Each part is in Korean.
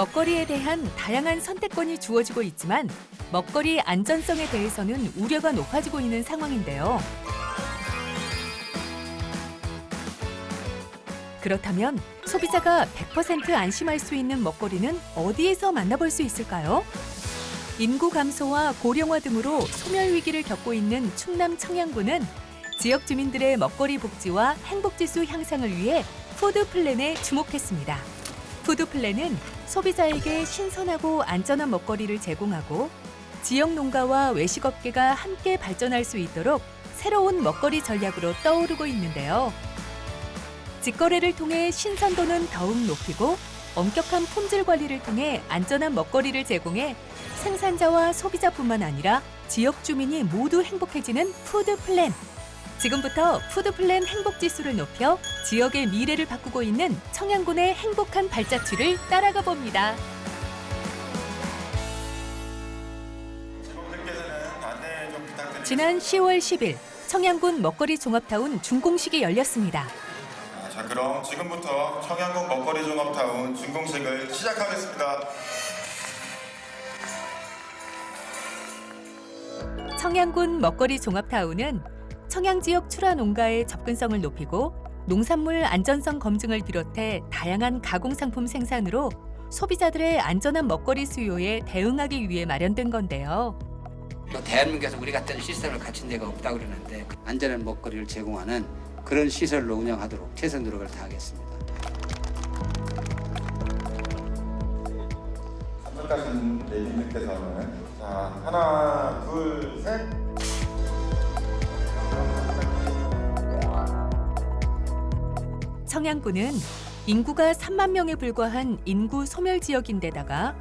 먹거리에 대한 다양한 선택권이 주어지고 있지만 먹거리 안전성에 대해서는 우려가 높아지고 있는 상황인데요. 그렇다면 소비자가 100% 안심할 수 있는 먹거리는 어디에서 만나볼 수 있을까요? 인구 감소와 고령화 등으로 소멸 위기를 겪고 있는 충남 청양군은 지역 주민들의 먹거리 복지와 행복 지수 향상을 위해 푸드 플랜에 주목했습니다. 푸드 플랜은 소비자에게 신선하고 안전한 먹거리를 제공하고 지역 농가와 외식업계가 함께 발전할 수 있도록 새로운 먹거리 전략으로 떠오르고 있는데요. 직거래를 통해 신선도는 더욱 높이고 엄격한 품질 관리를 통해 안전한 먹거리를 제공해 생산자와 소비자뿐만 아니라 지역 주민이 모두 행복해지는 푸드 플랜. 지금부터 푸드 플랜 행복 지수를 높여 지역의 미래를 바꾸고 있는 청양군의 행복한 발자취를 따라가 봅니다. 지난 10월 10일 청양군 먹거리 종합타운 준공식이 열렸습니다. 아, 자, 그럼 지금부터 청양군 먹거리 종합타운 준공식을 시작하겠습니다. 청양군 먹거리 종합타운은 청양 지역 출하 농가의 접근성을 높이고 농산물 안전성 검증을 비롯해 다양한 가공 상품 생산으로 소비자들의 안전한 먹거리 수요에 대응하기 위해 마련된 건데요. 또 대한민국에서 우리 같은 시스템을 갖춘 데가 없다고 그러는데 안전한 먹거리를 제공하는 그런 시설로 운영하도록 최선 노력을 다하겠습니다. 참석하신 내빈들께서는 자 하나 청양군은 인구가 3만 명에 불과한 인구 소멸 지역인데다가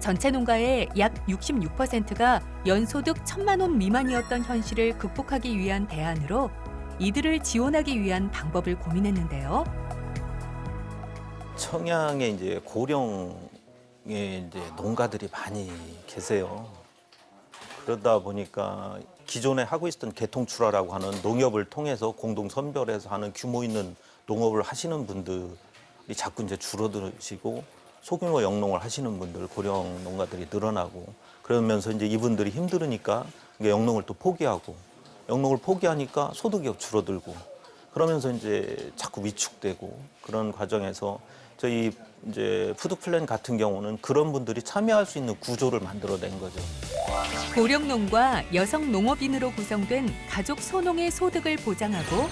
전체 농가의 약 66%가 연소득 1천만 원 미만이었던 현실을 극복하기 위한 대안으로 이들을 지원하기 위한 방법을 고민했는데요. 청양에 이제 고령의 이제 농가들이 많이 계세요. 그러다 보니까 기존에 하고 있었던 개통출하라고 하는 농협을 통해서 공동 선별해서 하는 규모 있는 농업을 하시는 분들이 자꾸 이제 줄어드시고 소규모 영농을 하시는 분들 고령 농가들이 늘어나고 그러면서 이제 이분들이 힘들으니까 영농을 또 포기하고 영농을 포기하니까 소득이 줄어들고 그러면서 이제 자꾸 위축되고 그런 과정에서 저희 이제 푸드 플랜 같은 경우는 그런 분들이 참여할 수 있는 구조를 만들어낸 거죠. 고령농과 여성 농업인으로 구성된 가족 소농의 소득을 보장하고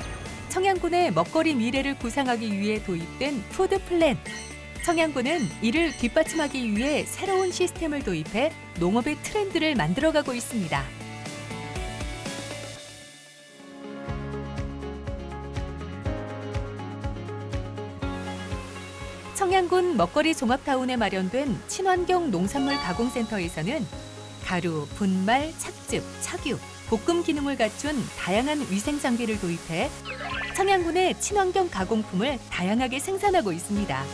청양군의 먹거리 미래를 구상하기 위해 도입된 푸드 플랜. 청양군은 이를 뒷받침하기 위해 새로운 시스템을 도입해 농업의 트렌드를 만들어가고 있습니다. 청양군 먹거리 종합타운에 마련된 친환경 농산물 가공센터에서는 가루, 분말, 착즙, 착유, 볶음 기능을 갖춘 다양한 위생 장비를 도입해 청양군의 친환경 가공품을 다양하게 생산하고 있습니다.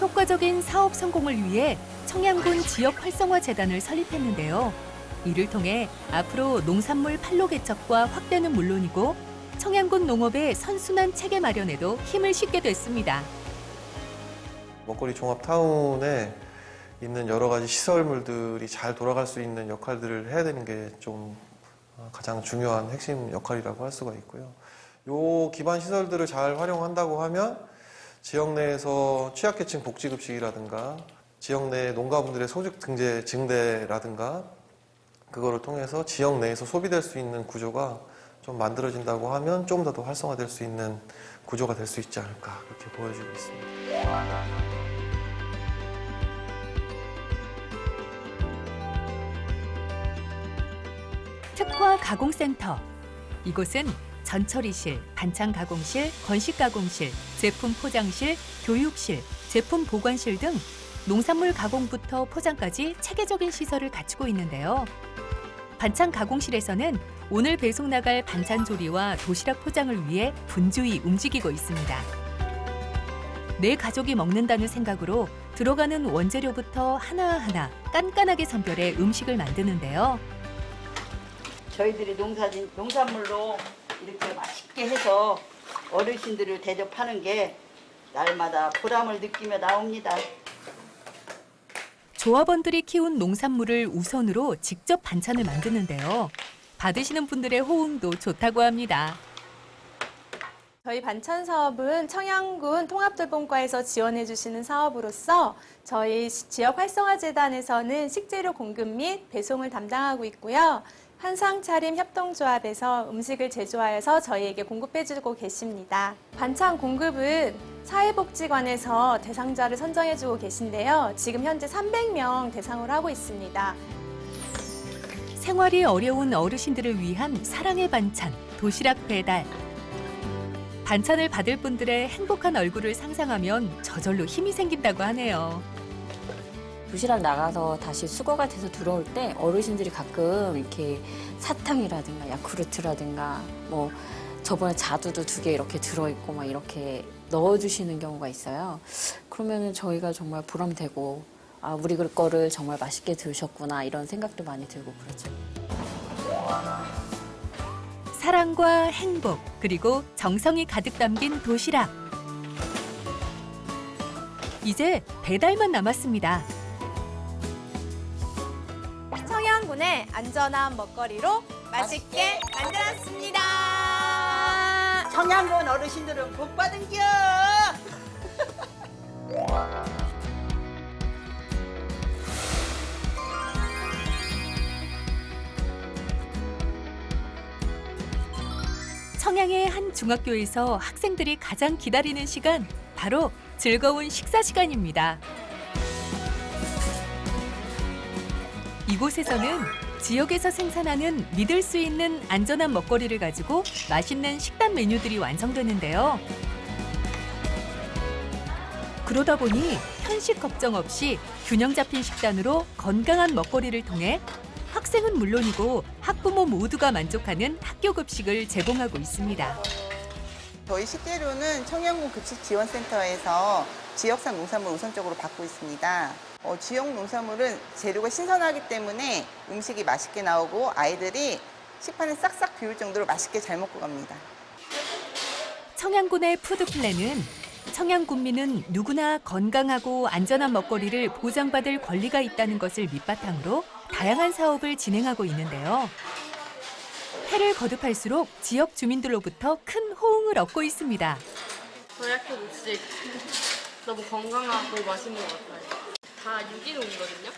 효과적인 사업 성공을 위해 청양군 지역 활성화 재단을 설립했는데요. 이를 통해 앞으로 농산물 판로 개척과 확대는 물론이고 청양군 농업의 선순환 체계 마련에도 힘을 싣게 됐습니다. 먹거리 종합 타운에 있는 여러 가지 시설물들이 잘 돌아갈 수 있는 역할들을 해야 되는 게 좀 가장 중요한 핵심 역할이라고 할 수가 있고요. 요 기반 시설들을 잘 활용한다고 하면 지역 내에서 취약계층 복지급식이라든가 지역 내 농가분들의 소득 증대, 증대라든가 그거를 통해서 지역 내에서 소비될 수 있는 구조가 좀 만들어진다고 하면 좀 더 더 활성화될 수 있는 구조가 될 수 있지 않을까 그렇게 보여지고 있습니다. 특화 가공센터. 이곳은 전처리실, 반찬 가공실, 건식 가공실, 제품 포장실, 교육실, 제품 보관실 등 농산물 가공부터 포장까지 체계적인 시설을 갖추고 있는데요. 반찬 가공실에서는 오늘 배송 나갈 반찬 조리와 도시락 포장을 위해 분주히 움직이고 있습니다. 내 가족이 먹는다는 생각으로 들어가는 원재료부터 하나하나 깐깐하게 선별해 음식을 만드는데요. 저희들이 농사 농산물로 이렇게 맛있게 해서 어르신들을 대접하는 게 날마다 보람을 느끼며 나옵니다. 조합원들이 키운 농산물을 우선으로 직접 반찬을 만드는데요. 받으시는 분들의 호응도 좋다고 합니다. 저희 반찬 사업은 청양군 통합돌봄과에서 지원해 주시는 사업으로서 저희 시- 지역 활성화 재단에서는 식재료 공급 및 배송을 담당하고 있고요. 한상차림 협동조합에서 음식을 제조하여서 저희에게 공급해 주고 계십니다. 반찬 공급은 사회복지관에서 대상자를 선정해 주고 계신데요. 지금 현재 300명 대상으로 하고 있습니다. 생활이 어려운 어르신들을 위한 사랑의 반찬, 도시락 배달. 반찬을 받을 분들의 행복한 얼굴을 상상하면 저절로 힘이 생긴다고 하네요. 도시락 나가서 다시 수거가 돼서 들어올 때 어르신들이 가끔 이렇게 사탕이라든가 야쿠르트라든가 뭐 저번에 자두도 두 개 이렇게 들어있고 막 이렇게 넣어주시는 경우가 있어요. 그러면은 저희가 정말 보람되고 아 우리 그 거를 정말 맛있게 드셨구나 이런 생각도 많이 들고 그렇죠. 사랑과 행복, 그리고 정성이 가득 담긴 도시락. 이제 배달만 남았습니다. 청양군의 안전한 먹거리로 맛있게 만들었습니다. 청양군 어르신들은 복 받은 겨! 청양의 한 중학교에서 학생들이 가장 기다리는 시간, 바로 즐거운 식사 시간입니다. 이곳에서는 지역에서 생산하는 믿을 수 있는 안전한 먹거리를 가지고 맛있는 식단 메뉴들이 완성되는데요. 그러다 보니 편식 걱정 없이 균형 잡힌 식단으로 건강한 먹거리를 통해 학생은 물론이고 학부모 모두가 만족하는 학교 급식을 제공하고 있습니다. 저희 식재료는 청양군 급식 지원센터에서 지역산 농산물 우선적으로 받고 있습니다. 어, 지역 농산물은 재료가 신선하기 때문에 음식이 맛있게 나오고 아이들이 식판에 싹싹 비울 정도로 맛있게 잘 먹고 갑니다. 청양군의 푸드 플랜은 청양 군민은 누구나 건강하고 안전한 먹거리를 보장받을 권리가 있다는 것을 밑바탕으로 다양한 사업을 진행하고 있는데요. 해를 거듭할수록 지역 주민들로부터 큰 호응을 얻고 있습니다. 학교 음식 너무 건강하고 맛있는 것 같아요. 다 유기농이거든요.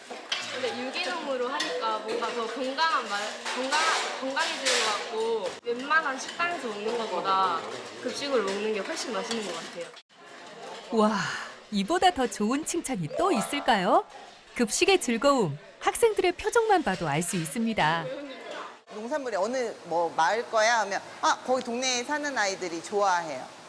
근데 유기농으로 하니까 뭔가 더 건강한 말, 건강, 건강해지는 것 같고 웬만한 식당에서 먹는 것보다 급식으로 먹는 게 훨씬 맛있는 것 같아요. 와, 이보다 더 좋은 칭찬이 또 있을까요? 급식의 즐거움, 학생들의 표정만 봐도 알 수 있습니다. 농산물이 어느 뭐 마을 거야 하면 아 거기 동네에 사는 아이들이 좋아해요.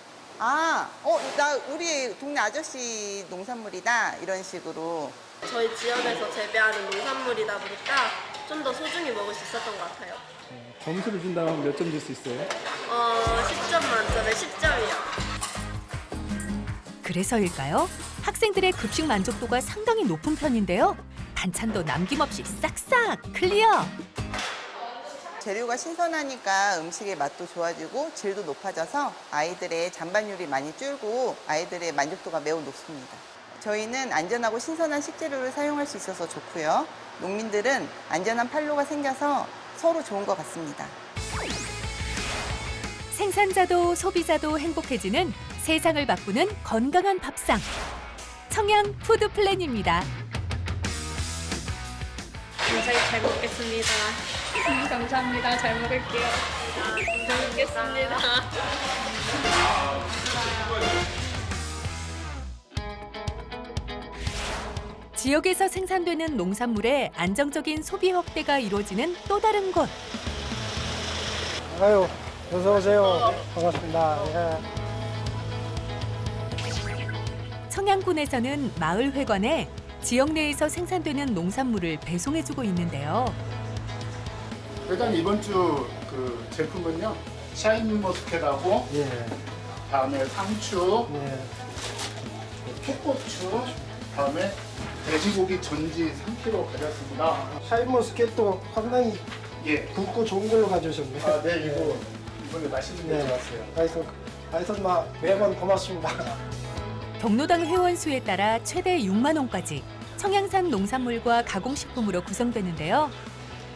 아, 어, 나 우리 동네 아저씨 농산물이다 이런 식으로 저희 지역에서 재배하는 농산물이다 보니까 좀 더 소중히 먹을 수 있었던 것 같아요. 점수를 준다면 몇 점 줄 수 있어요? 어, 10점 만점에 10점이요. 그래서일까요? 학생들의 급식 만족도가 상당히 높은 편인데요. 반찬도 남김없이 싹싹 클리어. 재료가 신선하니까 음식의 맛도 좋아지고 질도 높아져서 아이들의 잔반율이 많이 줄고 아이들의 만족도가 매우 높습니다. 저희는 안전하고 신선한 식재료를 사용할 수 있어서 좋고요. 농민들은 안전한 판로가 생겨서 서로 좋은 것 같습니다. 생산자도 소비자도 행복해지는 세상을 바꾸는 건강한 밥상. 청양 푸드 플랜입니다. 굉장히 잘 먹겠습니다. 감사합니다. 잘 먹을게요. 잘 먹겠습니다. 지역에서 생산되는 농산물의 안정적인 소비 확대가 이루어지는 또 다른 곳. 아유, 어서 오세요. 반갑습니다. 예. 청양군에서는 마을 회관에 지역 내에서 생산되는 농산물을 배송해주고 있는데요. 일단 이번 주 그 제품은요 샤인머스켓하고 예. 다음에 상추, 예. 풋고추, 다음에 돼지고기 전지 3kg 가졌습니다. 샤인머스켓도 상당히 예. 굵고 좋은 걸로 가져오셨네요. 아, 네 이거 이번에 맛있는 거 네. 좋았어요. 하여튼, 하여튼 막 매번 고맙습니다. 경로당 회원 수에 따라 최대 6만 원까지 청양산 농산물과 가공식품으로 구성되는데요.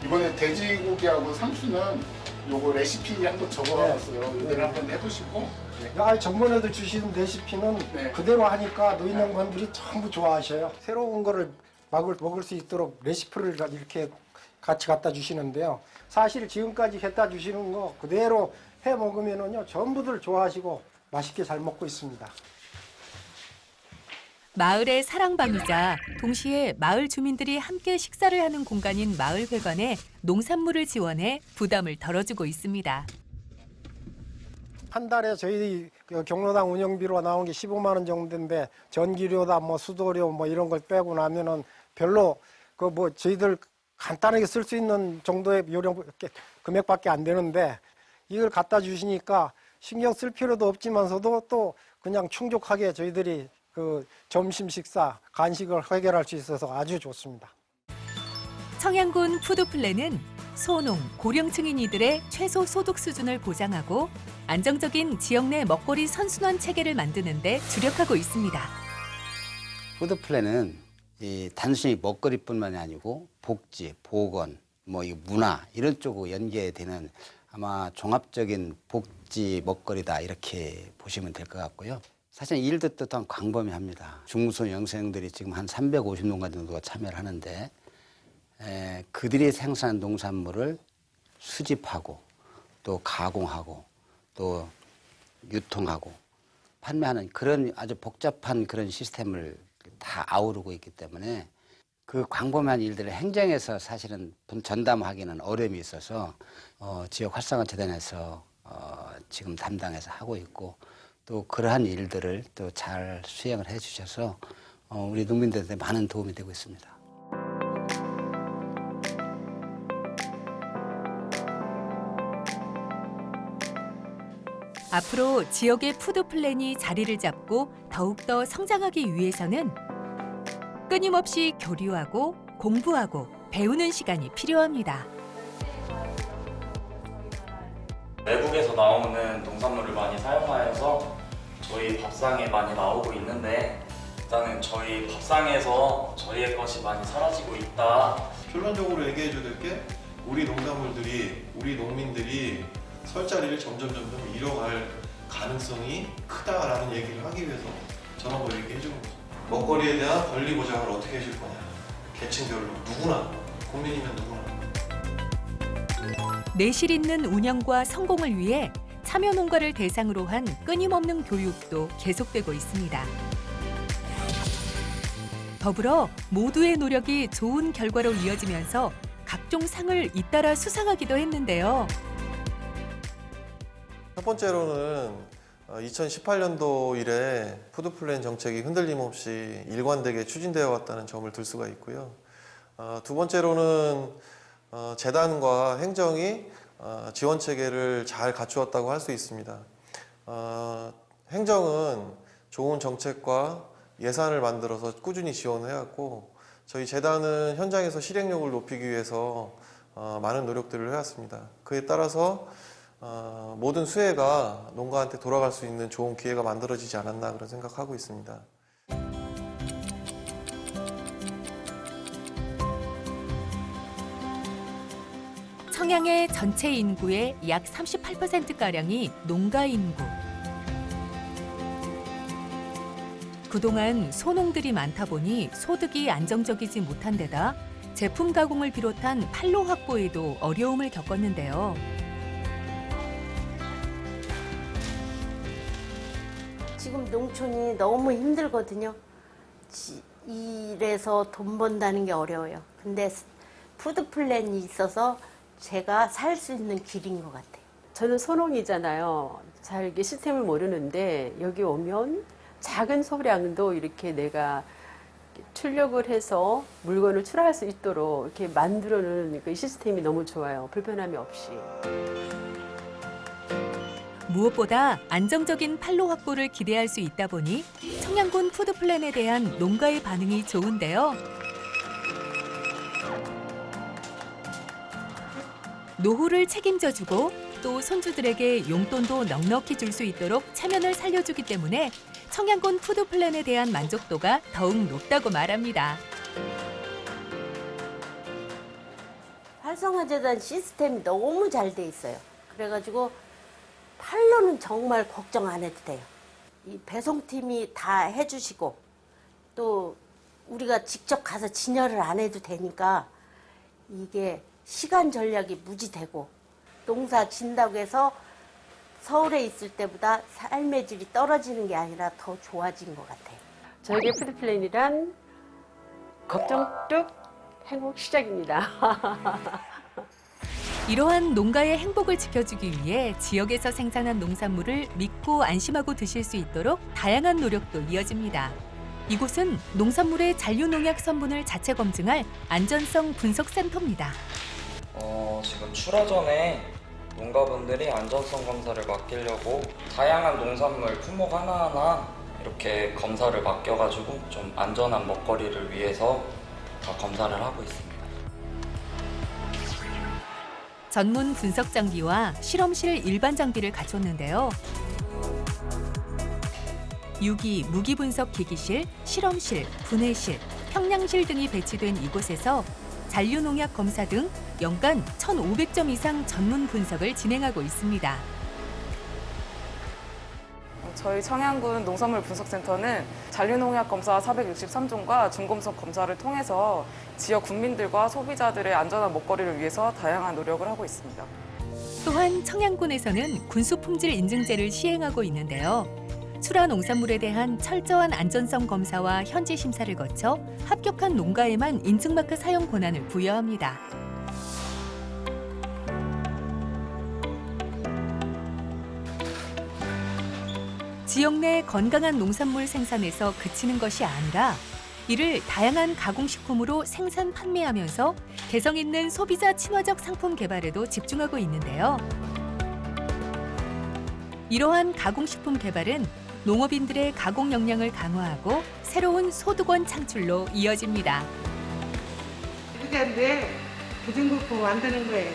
이번에 돼지고기하고 상추는 요거 레시피 한번 적어놨어요. 이대로 한번 해보시고 네. 아, 전번에도 주신 레시피는 네. 그대로 하니까 노인 양반들이 전부 좋아하셔요. 새로운 거를 먹을, 먹을 수 있도록 레시피를 이렇게 같이 갖다 주시는데요. 사실 지금까지 갖다 주시는 거 그대로 해 먹으면은요, 전부들 좋아하시고 맛있게 잘 먹고 있습니다. 마을의 사랑방이자 동시에 마을 주민들이 함께 식사를 하는 공간인 마을회관에 농산물을 지원해 부담을 덜어주고 있습니다. 한 달에 저희 그 경로당 운영비로 나온 게 15만 원 정도인데 전기료다 뭐 수도료 뭐 이런 걸 빼고 나면은 별로 그 뭐 저희들 간단하게 쓸 수 있는 정도의 요령 금액밖에 안 되는데 이걸 갖다 주시니까 신경 쓸 필요도 없지만서도 또 그냥 충족하게 저희들이 그 점심 식사 간식을 해결할 수 있어서 아주 좋습니다. 청양군 푸드플랜은 소농, 고령층인 이들의 최소 소득 수준을 보장하고 안정적인 지역 내 먹거리 선순환 체계를 만드는 데 주력하고 있습니다. 푸드 플랜은 이 단순히 먹거리뿐만이 아니고 복지, 보건, 뭐 이 문화 이런 쪽으로 연계되는 아마 종합적인 복지 먹거리다 이렇게 보시면 될 것 같고요. 사실 일도 또한 광범위합니다. 중소 영세형들이 지금 한 350농가 정도가 참여를 하는데 에, 그들이 생산한 농산물을 수집하고 또 가공하고 또 유통하고 판매하는 그런 아주 복잡한 그런 시스템을 다 아우르고 있기 때문에 그 광범위한 일들을 행정에서 사실은 분- 전담하기는 어려움이 있어서 어, 지역 활성화 재단에서 어, 지금 담당해서 하고 있고 또 그러한 일들을 또 잘 수행을 해 주셔서 어, 우리 농민들한테 많은 도움이 되고 있습니다. 앞으로 지역의 푸드 플랜이 자리를 잡고 더욱더 성장하기 위해서는 끊임없이 교류하고 공부하고 배우는 시간이 필요합니다. 외국에서 나오는 농산물을 많이 사용하여서 저희 밥상에 많이 나오고 있는데 일단은 저희 밥상에서 저희의 것이 많이 사라지고 있다. 결론적으로 얘기해 줘야 될 게 우리 농산물들이 우리 농민들이 설 자리를 점점 점점 잃어갈 가능성이 크다라는 얘기를 하기 위해서 저런 걸 얘기해 주는 거죠. 먹거리에 대한 권리 보장을 어떻게 해줄 거냐. 계층별로 누구나 국민이면 누구나. 내실 있는 운영과 성공을 위해 참여 농가를 대상으로 한 끊임없는 교육도 계속되고 있습니다. 더불어 모두의 노력이 좋은 결과로 이어지면서 각종 상을 잇따라 수상하기도 했는데요. 첫 번째로는 2018년도 이래 푸드플랜 정책이 흔들림 없이 일관되게 추진되어 왔다는 점을 들 수가 있고요. 어, 두 번째로는 어, 재단과 행정이 어, 지원 체계를 잘 갖추었다고 할 수 있습니다. 어, 행정은 좋은 정책과 예산을 만들어서 꾸준히 지원해왔고 저희 재단은 현장에서 실행력을 높이기 위해서 어, 많은 노력들을 해왔습니다. 그에 따라서 어, 모든 수혜가 농가한테 돌아갈 수 있는 좋은 기회가 만들어지지 않았나 그런 생각하고 있습니다. 청양의 전체 인구의 약 38%가량이 농가 인구. 그동안 소농들이 많다 보니 소득이 안정적이지 못한 데다 제품 가공을 비롯한 판로 확보에도 어려움을 겪었는데요. 지금 농촌이 너무 힘들거든요. 지- 일해서 돈 번다는 게 어려워요. 근데 푸드 플랜이 있어서 제가 살 수 있는 길인 것 같아요. 저는 소농이잖아요. 잘 이게 시스템을 모르는데 여기 오면 작은 소량도 이렇게 내가 출력을 해서 물건을 출하할 수 있도록 이렇게 만들어 놓은 그 시스템이 너무 좋아요. 불편함이 없이. 무엇보다 안정적인 판로 확보를 기대할 수 있다 보니 청양군 푸드 플랜에 대한 농가의 반응이 좋은데요. 노후를 책임져주고 또 손주들에게 용돈도 넉넉히 줄 수 있도록 체면을 살려주기 때문에 청양군 푸드 플랜에 대한 만족도가 더욱 높다고 말합니다. 활성화재단 시스템이 너무 잘 돼 있어요. 그래가지고 팔로는 정말 걱정 안 해도 돼요. 이 배송팀이 다 해주시고 또 우리가 직접 가서 진열을 안 해도 되니까 이게 시간 전략이 무지되고 농사 진다고 해서 서울에 있을 때보다 삶의 질이 떨어지는 게 아니라 더 좋아진 것 같아요. 저에게 푸드플랜이란 걱정 뚝 행복 시작입니다. 이러한 농가의 행복을 지켜주기 위해 지역에서 생산한 농산물을 믿고 안심하고 드실 수 있도록 다양한 노력도 이어집니다. 이곳은 농산물의 잔류농약 성분을 자체 검증할 안전성 분석센터입니다. 어, 지금 출하 전에 농가분들이 안전성 검사를 맡기려고 다양한 농산물 품목 하나하나 이렇게 검사를 맡겨가지고 좀 안전한 먹거리를 위해서 다 검사를 하고 있습니다. 전문 분석 장비와 실험실 일반 장비를 갖췄는데요. 유기, 무기 분석 기기실, 실험실, 분해실, 평량실 등이 배치된 이곳에서 잔류 농약 검사 등 연간 1,500점 이상 전문 분석을 진행하고 있습니다. 저희 청양군 농산물 분석센터는 잔류농약 검사 463종과 중금속 검사를 통해서 지역 국민들과 소비자들의 안전한 먹거리를 위해서 다양한 노력을 하고 있습니다. 또한 청양군에서는 군수품질 인증제를 시행하고 있는데요. 출하 농산물에 대한 철저한 안전성 검사와 현지 심사를 거쳐 합격한 농가에만 인증마크 사용 권한을 부여합니다. 지역 내 건강한 농산물 생산에서 그치는 것이 아니라 이를 다양한 가공식품으로 생산 판매하면서 개성 있는 소비자 친화적 상품 개발에도 집중하고 있는데요. 이러한 가공식품 개발은 농업인들의 가공 역량을 강화하고 새로운 소득원 창출로 이어집니다. 부자인데 부진국부 만드는 거예요.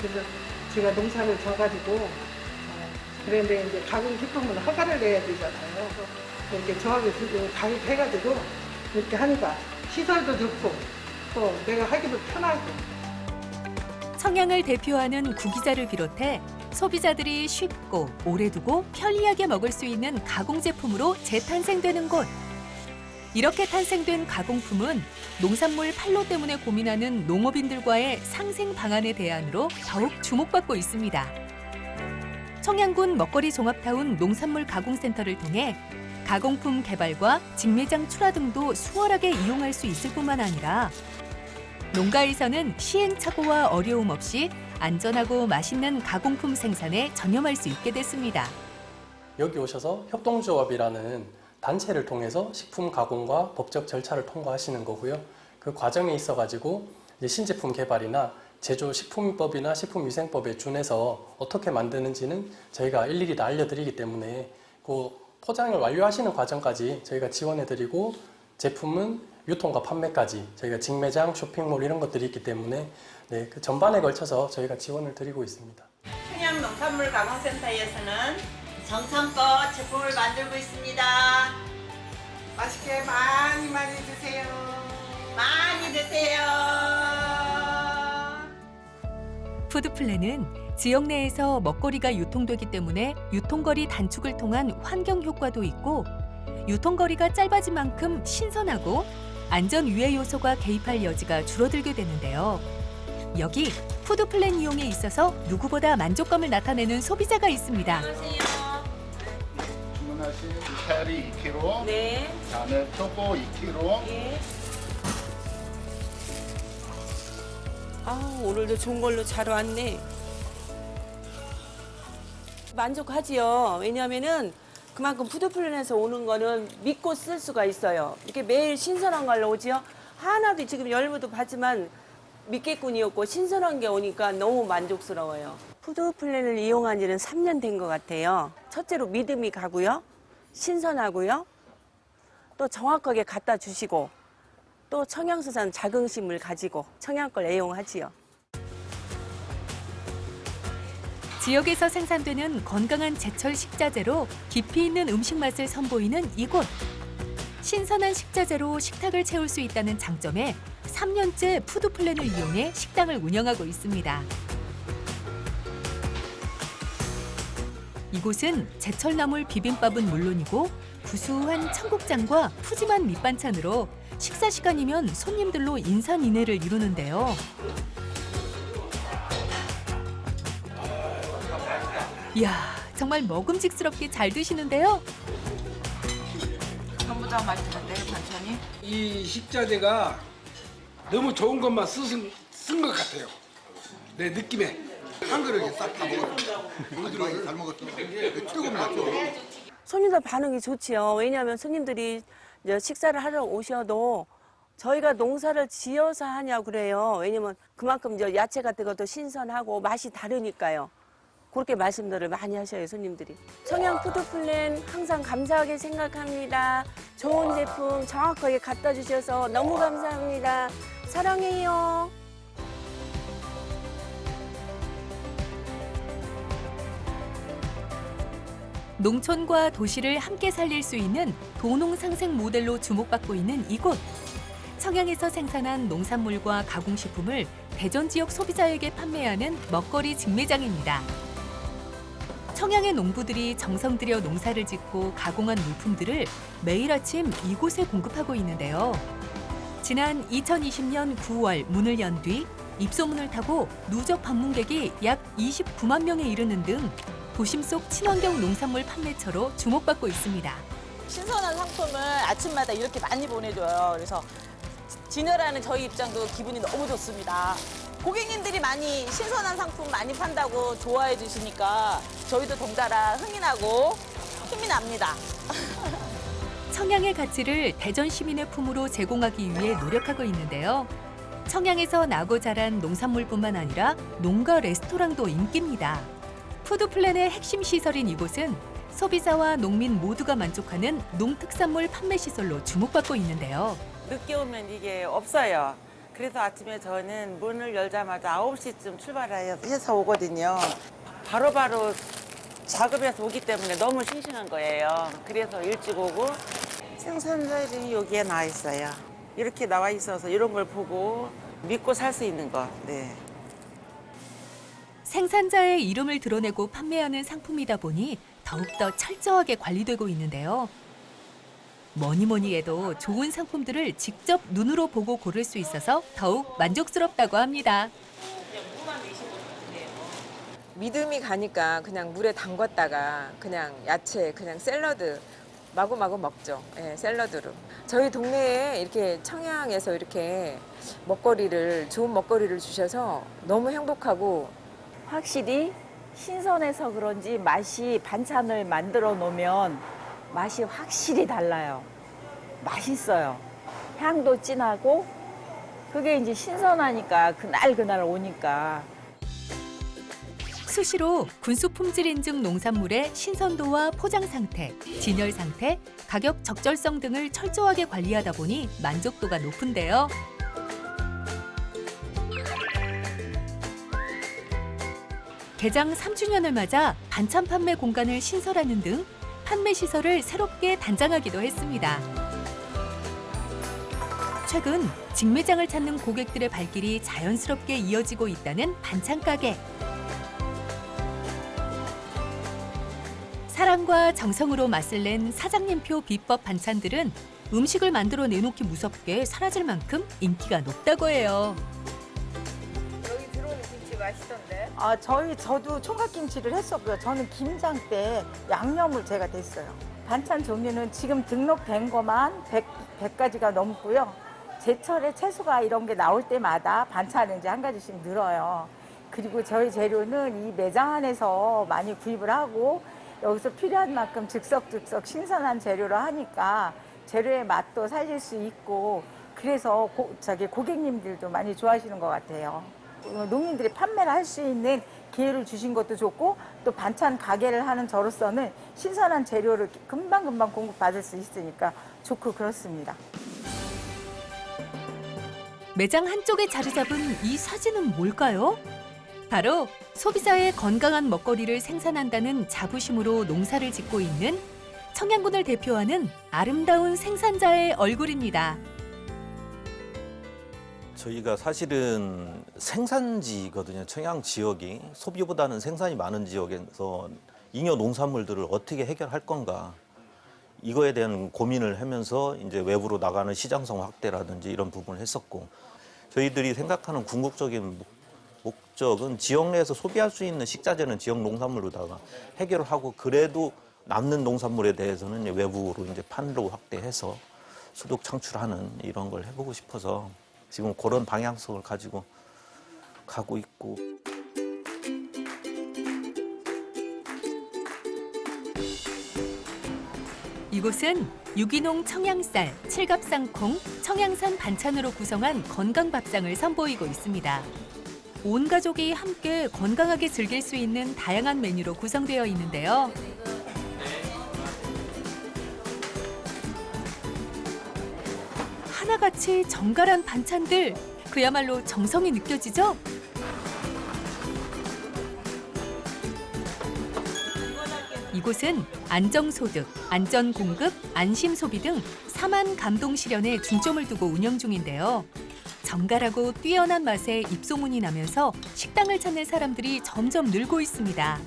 그래서 제가 농사를 져가지고 어, 그런데 이제 가공 식품은 허가를 내야 되잖아요. 이렇게 저하게 들고 가입해가지고 이렇게 하니까 시설도 좋고 또 내가 하기도 편하고 청양을 대표하는 구기자를 비롯해 소비자들이 쉽고 오래 두고 편리하게 먹을 수 있는 가공 제품으로 재탄생되는 곳. 이렇게 탄생된 가공품은 농산물 판로 때문에 고민하는 농업인들과의 상생 방안의 대안으로 더욱 주목받고 있습니다. 청양군 먹거리 종합타운 농산물 가공센터를 통해 가공품 개발과 직매장 출하 등도 수월하게 이용할 수 있을 뿐만 아니라 농가에서는 시행착오와 어려움 없이 안전하고 맛있는 가공품 생산에 전념할 수 있게 됐습니다. 여기 오셔서 협동조합이라는 단체를 통해서 식품 가공과 법적 절차를 통과하시는 거고요. 그 과정에 있어 가지고 이제 신제품 개발이나 제조 식품법이나 식품위생법에 준해서 어떻게 만드는지는 저희가 일일이 다 알려드리기 때문에 그 포장을 완료하시는 과정까지 저희가 지원해드리고 제품은 유통과 판매까지 저희가 직매장, 쇼핑몰 이런 것들이 있기 때문에 네, 그 전반에 걸쳐서 저희가 지원을 드리고 있습니다. 청양 농산물 가공센터에서는 정성껏 제품을 만들고 있습니다. 맛있게 많이 많이 드세요. 많이 드세요. 푸드플랜은 지역 내에서 먹거리가 유통되기 때문에 유통거리 단축을 통한 환경 효과도 있고 유통거리가 짧아진 만큼 신선하고 안전 유해 요소가 개입할 여지가 줄어들게 되는데요. 여기 푸드플랜 이용에 있어서 누구보다 만족감을 나타내는 소비자가 있습니다. 주문하신 이파리 2kg, 네. 다음에 초코 2kg, 아, 오늘도 좋은 걸로 잘 왔네. 만족하지요. 왜냐하면은 그만큼 푸드플랜에서 오는 거는 믿고 쓸 수가 있어요. 이렇게 매일 신선한 걸로 오지요. 하나도 지금 열무도 봤지만 믿겠군이었고 신선한 게 오니까 너무 만족스러워요. 푸드플랜을 이용한 지는 3년 된 것 같아요. 첫째로 믿음이 가고요. 신선하고요. 또 정확하게 갖다 주시고 또 청양수산 자긍심을 가지고 청양 걸 애용하지요. 지역에서 생산되는 건강한 제철 식자재로 깊이 있는 음식 맛을 선보이는 이곳. 신선한 식자재로 식탁을 채울 수 있다는 장점에 3년째 푸드 플랜을 이용해 식당을 운영하고 있습니다. 이곳은 제철나물 비빔밥은 물론이고 구수한 청국장과 푸짐한 밑반찬으로 식사 시간이면 손님들로 인산인해를 이루는데요. 이야, 정말 먹음직스럽게 잘 드시는데요. 전부 다 맛있는데 반찬이? 이 식자재가 너무 좋은 것만 쓴 것 같아요. 내 느낌에 한 그릇에 싹다 먹었습니다. 오늘은 잘. 최고입니다. 최고. 손님들 반응이 좋지요. 왜냐하면 손님들이 이제 식사를 하러 오셔도 저희가 농사를 지어서 하냐 그래요. 왜냐면 그만큼 이제 야채 같은 것도 신선하고 맛이 다르니까요. 그렇게 말씀들을 많이 하셔요, 손님들이. 청양 푸드플랜 항상 감사하게 생각합니다. 좋은 제품 정확하게 갖다 주셔서 너무 감사합니다. 사랑해요. 농촌과 도시를 함께 살릴 수 있는 도농 상생 모델로 주목받고 있는 이곳. 청양에서 생산한 농산물과 가공식품을 대전 지역 소비자에게 판매하는 먹거리 직매장입니다. 청양의 농부들이 정성 들여 농사를 짓고 가공한 물품들을 매일 아침 이곳에 공급하고 있는데요. 지난 2020년 9월 문을 연 뒤 입소문을 타고 누적 방문객이 약 29만 명에 이르는 등 도심 속 친환경 농산물 판매처로 주목받고 있습니다. 신선한 상품을 아침마다 이렇게 많이 보내줘요. 그래서 진열하는 저희 입장도 기분이 너무 좋습니다. 고객님들이 많이 신선한 상품 많이 판다고 좋아해 주시니까 저희도 덩달아 흥이 나고 힘이 납니다. 청양의 가치를 대전 시민의 품으로 제공하기 위해 노력하고 있는데요. 청양에서 나고 자란 농산물뿐만 아니라 농가 레스토랑도 인기입니다. 푸드플랜의 핵심 시설인 이곳은 소비자와 농민 모두가 만족하는 농특산물 판매 시설로 주목받고 있는데요. 늦게 오면 이게 없어요. 그래서 아침에 저는 문을 열자마자 9시쯤 출발해서 오거든요. 바로바로 작업해서 오기 때문에 너무 싱싱한 거예요. 그래서 일찍 오고 생산자들이 여기에 나와 있어요. 이렇게 나와 있어서 이런 걸 보고 믿고 살 수 있는 거. 네. 생산자의 이름을 드러내고 판매하는 상품이다 보니 더욱더 철저하게 관리되고 있는데요. 뭐니 뭐니 해도 좋은 상품들을 직접 눈으로 보고 고를 수 있어서 더욱 만족스럽다고 합니다. 믿음이 가니까 그냥 물에 담갔다가 그냥 야채, 그냥 샐러드 마구마구 먹죠. 예, 샐러드로. 저희 동네에 이렇게 청양에서 이렇게 먹거리를 좋은 먹거리를 주셔서 너무 행복하고 확실히 신선해서 그런지 맛이 반찬을 만들어 놓으면 맛이 확실히 달라요. 맛있어요. 향도 진하고 그게 이제 신선하니까 그날 그날 오니까 수시로 군수 품질 인증 농산물의 신선도와 포장 상태, 진열 상태, 가격 적절성 등을 철저하게 관리하다 보니 만족도가 높은데요. 개장 3주년을 맞아 반찬 판매 공간을 신설하는 등 판매 시설을 새롭게 단장하기도 했습니다. 최근 직매장을 찾는 고객들의 발길이 자연스럽게 이어지고 있다는 반찬 가게. 사랑과 정성으로 맛을 낸 사장님표 비법 반찬들은 음식을 만들어 내놓기 무섭게 사라질 만큼 인기가 높다고 해요. 여기 들어오는 김치 맛있던데. 아, 저희 저도 총각김치를 했었고요. 저는 김장 때 양념을 제가 됐어요. 반찬 종류는 지금 등록된 것만 100, 100가지가 넘고요. 제철에 채소가 이런 게 나올 때마다 반찬은 이제 한 가지씩 늘어요. 그리고 저희 재료는 이 매장 안에서 많이 구입을 하고 여기서 필요한 만큼 즉석즉석 신선한 재료로 하니까 재료의 맛도 살릴 수 있고 그래서 고, 저기 고객님들도 많이 좋아하시는 것 같아요. 어, 농민들이 판매를 할 수 있는 기회를 주신 것도 좋고 또 반찬 가게를 하는 저로서는 신선한 재료를 금방금방 공급받을 수 있으니까 좋고 그렇습니다. 매장 한쪽에 자리 잡은 이 사진은 뭘까요? 바로 소비자의 건강한 먹거리를 생산한다는 자부심으로 농사를 짓고 있는 청양군을 대표하는 아름다운 생산자의 얼굴입니다. 저희가 사실은 생산지거든요. 청양 지역이 소비보다는 생산이 많은 지역에서 잉여 농산물들을 어떻게 해결할 건가 이거에 대한 고민을 하면서 이제 외부로 나가는 시장성 확대라든지 이런 부분을 했었고 저희들이 생각하는 궁극적인 목- 목적은 지역 내에서 소비할 수 있는 식자재는 지역 농산물로다가 해결을 하고 그래도 남는 농산물에 대해서는 외부로 이제 판로 확대해서 소득 창출하는 이런 걸 해보고 싶어서 지금 그런 방향성을 가지고 가고 있고 이곳은 유기농 청양쌀, 칠갑상콩, 청양산 반찬으로 구성한 건강 밥상을 선보이고 있습니다. 온 가족이 함께 건강하게 즐길 수 있는 다양한 메뉴로 구성되어 있는데요. 하나같이 정갈한 반찬들, 그야말로 정성이 느껴지죠? 이곳은 안정소득, 안전공급, 안심소비 등 사만 감동 실현에 중점을 두고 운영 중인데요. 정갈하고 뛰어난 맛에 입소문이 나면서 식당을 찾는 사람들이 점점 늘고 있습니다.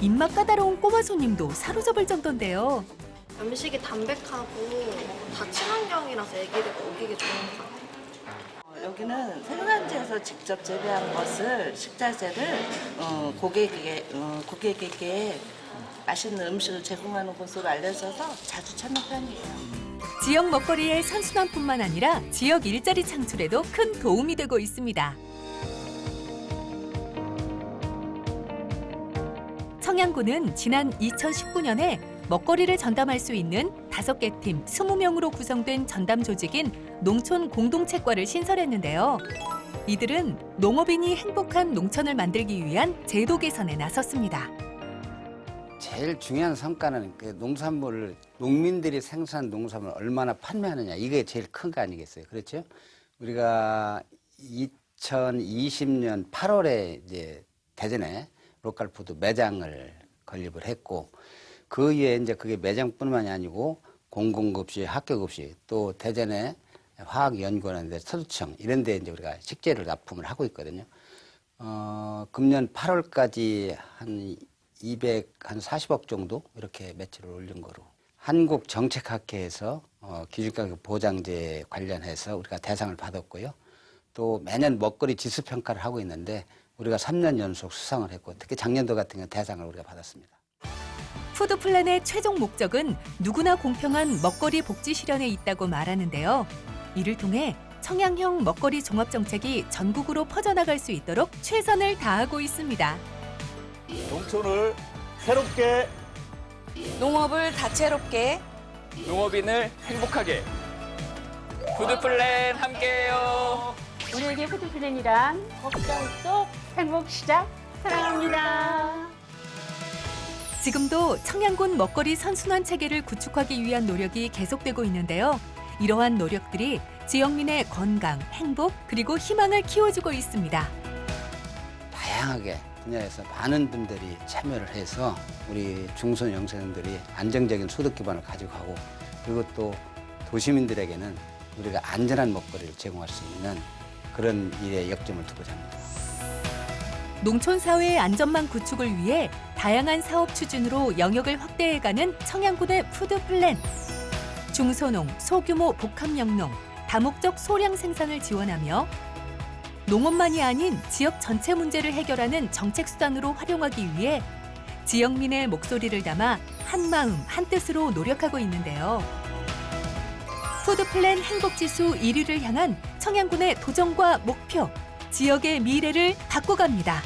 입맛 까다로운 꼬마 손님도 사로잡을 정도인데요. 음식이 담백하고 다 친환경이라서 애기들 먹이기 좋은 것 같아요. 어, 여기는 생산지에서 직접 재배한 것을 식자재를 어, 고객에게 어, 고객에게 맛있는 음식을 제공하는 곳으로 알려져서 자주 찾는 편이에요. 지역 먹거리의 선순환뿐만 아니라 지역 일자리 창출에도 큰 도움이 되고 있습니다. 청양군은 지난 2019년에 먹거리를 전담할 수 있는 다섯 개 팀 20명으로 구성된 전담 조직인 농촌 공동체과를 신설했는데요. 이들은 농업인이 행복한 농촌을 만들기 위한 제도 개선에 나섰습니다. 제일 중요한 성과는 그 농산물을 농민들이 생산한 농산물을 얼마나 판매하느냐. 이게 제일 큰 거 아니겠어요? 그렇죠? 우리가 2020년 8월에 이제 대전에 로컬푸드 매장을 건립을 했고 그 이후에 이제 그게 매장뿐만이 아니고 공공급식 학교급식 또 대전에 화학연구원인데 서두청 이런 데 이제 우리가 식재를 납품을 하고 있거든요. 어, 금년 8월까지 한 200, 한 40억 정도 이렇게 매출을 올린 거로. 한국 정책학회에서 어, 기준가격 보장제 관련해서 우리가 대상을 받았고요. 또 매년 먹거리 지수 평가를 하고 있는데 우리가 3년 연속 수상을 했고 특히 작년도 같은 경우 대상을 우리가 받았습니다. 푸드 플랜의 최종 목적은 누구나 공평한 먹거리 복지 실현에 있다고 말하는데요. 이를 통해 청양형 먹거리 종합 정책이 전국으로 퍼져나갈 수 있도록 최선을 다하고 있습니다. 농촌을 새롭게 농업을 다채롭게 농업인을 행복하게 푸드플랜 함께해요. 우리에게 푸드플랜이란 걱정 속 행복 시작 사랑합니다. 지금도 청양군 먹거리 선순환 체계를 구축하기 위한 노력이 계속되고 있는데요. 이러한 노력들이 지역민의 건강, 행복, 그리고 희망을 키워주고 있습니다. 다양하게 분야에서 많은 분들이 참여를 해서 우리 중소영세들이 안정적인 소득 기반을 가지고 가고 그리고 또 도시민들에게는 우리가 안전한 먹거리를 제공할 수 있는 그런 일에 역점을 두고자 합니다. 농촌 사회의 안전망 구축을 위해 다양한 사업 추진으로 영역을 확대해가는 청양군의 푸드 플랜. 중소농, 소규모 복합 영농, 다목적 소량 생산을 지원하며 농업만이 아닌 지역 전체 문제를 해결하는 정책 수단으로 활용하기 위해 지역민의 목소리를 담아 한 마음 한 뜻으로 노력하고 있는데요. 푸드 플랜 행복지수 1위를 향한 청양군의 도전과 목표, 지역의 미래를 바꿔갑니다.